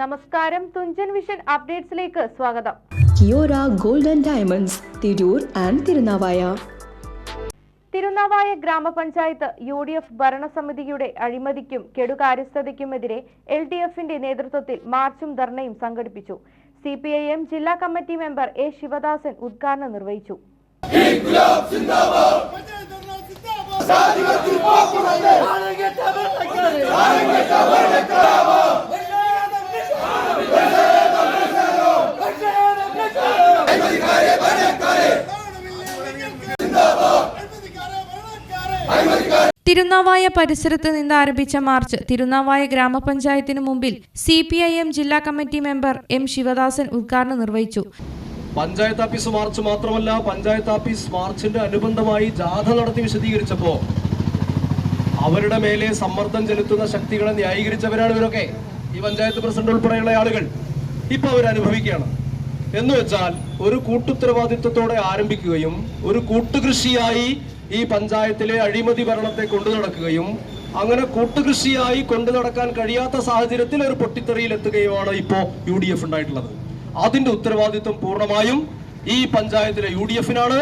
നമസ്കാരം തുഞ്ചൻ വിഷൻ അപ്ഡേറ്റ്സിലേക്ക് സ്വാഗതം. Kiora gold and diamonds Tirur and Tirunavaya. Tirunavaya ഗ്രാമപഞ്ചായത്ത് യു ഡി എഫ് ഭരണസമിതിയുടെ അഴിമതിക്കും കെടുകാര്യസ്ഥതയ്ക്കുമെതിരെ എൽ ഡി എഫിന്റെ നേതൃത്വത്തിൽ മാർച്ചും ധർണയും സംഘടിപ്പിച്ചു. സി പി ഐ എം ജില്ലാ കമ്മിറ്റി മെമ്പർ എ ശിവദാസൻ ഉദ്ഘാടനം നിർവഹിച്ചു. തിരുനാവായ പരിസരത്ത് നിന്ന് ആരംഭിച്ച മാർച്ച് തിരുനാവായ ഗ്രാമപഞ്ചായത്തിന് മുമ്പിൽ സി പി ഐ എം ജില്ലാ കമ്മിറ്റി മെമ്പർ എം ശിവദാസൻ ഉദ്ഘാടനം നിർവഹിച്ചു. പഞ്ചായത്ത് ഓഫീസ് മാർച്ച് മാത്രമല്ല പഞ്ചായത്ത് ഓഫീസ് മാർച്ചിന്റെ അനുബന്ധമായി ജാഥ നടത്തി വിശദീകരിച്ചപ്പോ അവരുടെ മേലെ സമ്മർദ്ദം ചെലുത്തുന്ന ശക്തികളെ ന്യായീകരിച്ചവരാണ് ഇവരൊക്കെ. ഈ പഞ്ചായത്ത് പ്രസിഡന്റ് ഉൾപ്പെടെയുള്ള ആളുകൾ ഇപ്പൊ അവർ അനുഭവിക്കുകയാണ് എന്ന് വെച്ചാൽ ഒരു കൂട്ടുത്തരവാദിത്വത്തോടെ ആരംഭിക്കുകയും ഒരു കൂട്ടുകൃഷിയായി ഈ പഞ്ചായത്തിലെ അഴിമതി ഭരണത്തെ കൊണ്ടു നടക്കുകയും അങ്ങനെ കൂട്ടുകൃഷിയായി കൊണ്ടു നടക്കാൻ കഴിയാത്ത സാഹചര്യത്തിൽ ഒരു പൊട്ടിത്തെറിയിലെത്തുകയുമാണ് ഇപ്പോൾ യു ഡി എഫ് ഉണ്ടായിട്ടുള്ളത്. അതിന്റെ ഉത്തരവാദിത്വം പൂർണമായും ഈ പഞ്ചായത്തിലെ യു ഡി എഫിനാണ്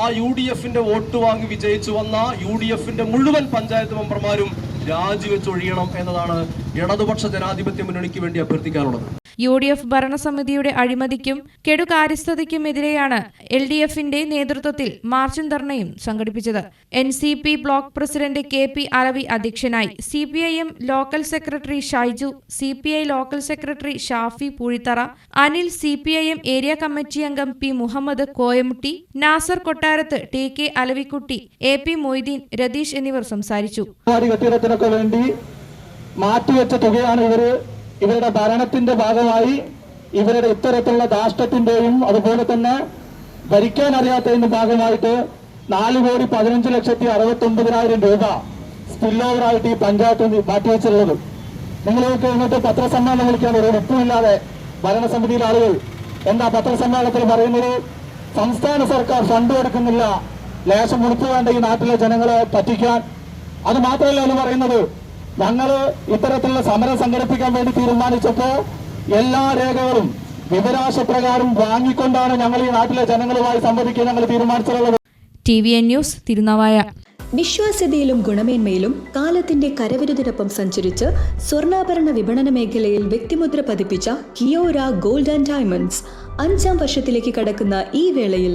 ആ യു ഡി എഫിന്റെ വോട്ട് വാങ്ങി വിജയിച്ചു വന്ന യു ഡി എഫിന്റെ മുഴുവൻ പഞ്ചായത്ത് മെമ്പർമാരും രാജിവെച്ചൊഴിയണം എന്നതാണ് ഇടതുപക്ഷ ജനാധിപത്യ മുന്നണിക്ക് വേണ്ടി അഭ്യർത്ഥിക്കാനുള്ളത്. യു ഡി എഫ് ഭരണസമിതിയുടെ അഴിമതിക്കും കെടുകാര്യസ്ഥതയ്ക്കുമെതിരെയാണ് എൽ ഡി എഫിന്റെ നേതൃത്വത്തിൽ മാർച്ചും ധർണയും സംഘടിപ്പിച്ചത്. N C P block president K P Alavi അധ്യക്ഷനായി C P I M local secretary Shaiju C P I local secretary Shafi Poozhithara Anil C P I M area committee അംഗം P Muhammad Koyamutti Nasar Kottarath T K Alavikutty A P Moideen Ratheesh എന്നിവർ സംസാരിച്ചു. മാറ്റിവെച്ച തുകയാണ് ഇവർ ഇവരുടെ ഭരണത്തിന്റെ ഭാഗമായി ഇവരുടെ ഇത്തരത്തിലുള്ള ധാഷ്ടത്തിന്റെയും അതുപോലെ തന്നെ ഭരിക്കാൻ അറിയാത്തതിന്റെ ഭാഗമായിട്ട് നാല് കോടി പതിനഞ്ച് ലക്ഷത്തി അറുപത്തി ഒമ്പതിനായിരം രൂപ സ്പിൽ ഓവറായിട്ട് ഈ പഞ്ചായത്ത് മാറ്റിവെച്ചിട്ടുള്ളത് നിങ്ങളൊക്കെ ഇന്നത്തെ പത്രസമ്മേളനം വിളിക്കാൻ ഒരു ഒപ്പുമില്ലാതെ ഭരണസമിതിയിലെ ആളുകൾ. എന്താ പത്രസമ്മേളനത്തിൽ പറയുന്നത്? സംസ്ഥാന സർക്കാർ ഫണ്ട് കൊടുക്കുന്നില്ല. ലേശം കൊടുത്തു വേണ്ട ഈ നാട്ടിലെ ജനങ്ങളെ പറ്റിക്കാൻ. അത് മാത്രമല്ല എന്ന് പറയുന്നത്. ഞങ്ങൾ ഇത്തരത്തിലുള്ള സമരം സംഘടിപ്പിക്കാൻ വേണ്ടി തീരുമാനിച്ചപ്പോ എല്ലാ രേഖകളും വിവരാശപ്രകാരം വാങ്ങിക്കൊണ്ടാണ് ഞങ്ങൾ ഈ നാട്ടിലെ ജനങ്ങളുമായി സംവദിക്കാൻ ഞങ്ങൾ തീരുമാനിച്ചിട്ടുള്ളത്. T V N news Thirunavaya. വിശ്വാസ്യതയിലും ഗുണമേന്മയിലും കാലത്തിന്റെ കരവിരുതിനൊപ്പം സഞ്ചരിച്ച് സ്വർണാഭരണ വിപണന മേഖലയിൽ വ്യക്തിമുദ്ര പതിപ്പിച്ച കിയോര ഗോൾഡ് ആൻഡ് ഡയമണ്ട്സ് അഞ്ചാം വർഷത്തിലേക്ക് കടക്കുന്ന ഈ വേളയിൽ